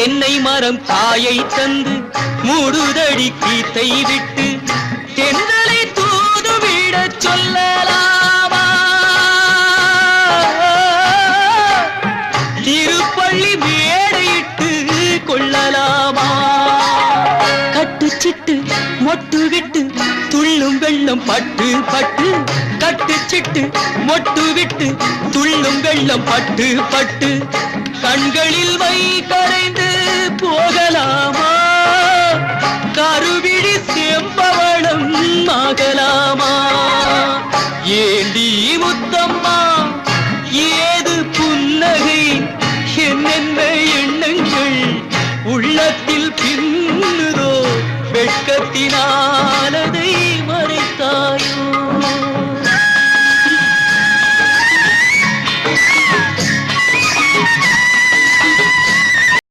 தென்னை மரம் காயை தந்து மூடுதடி கீத்தை விட்டு தென்றலை தூதுவிடச் சொல்லலாமா? திருப்பள்ளி மேடையிட்டு கொள்ளலாமா? கட்டுச்சிட்டு மொட்டு விட்டு துள்ளும் வெள்ளம் பட்டு பட்டு கட்டுச்சிட்டு மொட்டு விட்டு துள்ளும் வெள்ளம் பட்டு பட்டு கண்களில் வைக்க ஆகலாமா ஏண்டி முத்தம்மா ஏது புன்னகை? என்னென்ன எண்ணங்கள் உள்ளத்தில் பின்னுதோ? வெட்கத்தினாலதை மறைத்தாயோ?